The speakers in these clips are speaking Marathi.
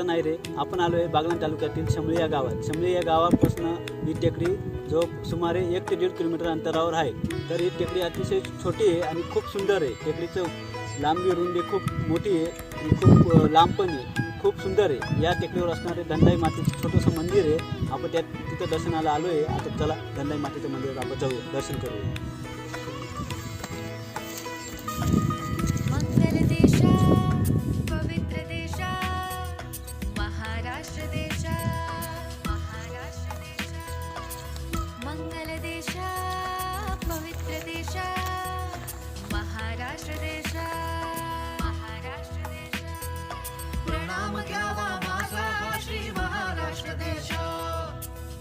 नाही रे. आपण आलो आहे बागलाण तालुक्यातील शमळी या गावात. शमळी या गावापासून ही टेकडी जो सुमारे एक ते दीड किलोमीटर अंतरावर आहे. तर ही टेकडी अतिशय छोटी आहे आणि खूप सुंदर आहे. टेकडीचं लांबी रुंदी खूप मोठी आहे आणि खूप लांब पण आहे. खूप सुंदर आहे. या टेकडीवर असणारे धंदाई मातेचं छोटंसं मंदिर आहे. आपण त्या तिथं दर्शनाला आलो आहे आता चला धंदाई मातेच्या मंदिरात आपण जाऊ. दर्शन करूया. देशा पवित्र देशा महाराष्ट्र देशा महाराष्ट्र देशा प्रणाम घ्यावा माझा हा श्री महाराष्ट्र देश.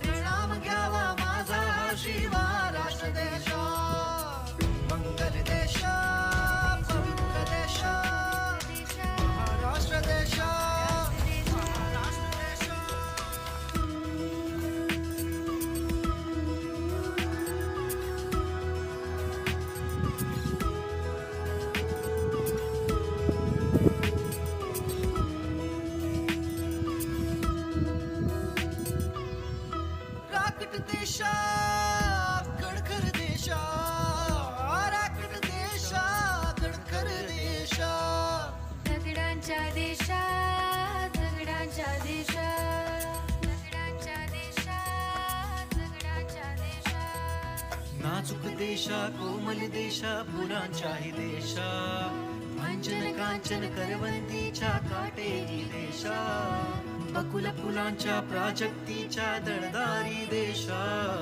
प्रणाम घ्यावा माझा हा श्री महाराष्ट्र देश. राकट देशा कणखर देशा राकट देशा कणखर देशा. दगडांच्या देशा दगडांच्या देशा दगडांच्या देशा दगडांच्या देशा. नाजूक देशा कोमल देशा फुलांच्याही देशा. अंजन कांचन करवंतीच्या काटेरी देशा. बकुल फुलांच्या प्राजक्तीच्या दळदारी देशा.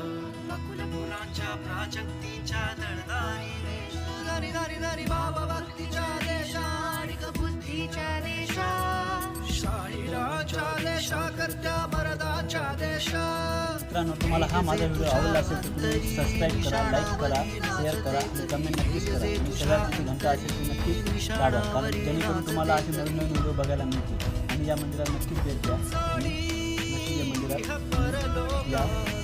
बकुल फुलांच्या प्राजक्तीच्या दळदारी देशा. दारी दारी दारी बाबा भक्तीच्या देशा. आणि बुद्धीच्या देशा. शाहिराच्या देशा करत्या मरदाच्या देशा. मित्रांनो तुम्हाला हा माझा व्हिडिओ आवडला असेल तर तुम्ही सबस्क्राईब करा लाईक करा शेअर करा आणि कमेंट नक्कीच करा. आणि सगळ्यात घंटा असेल ती नक्कीच काढा कारण जेणेकरून तुम्हाला असे नवीन नवीन व्हिडिओ बघायला मिळतील. आणि या मंदिरात नक्कीच भेट द्या. आणि नक्की या मंदिरात या.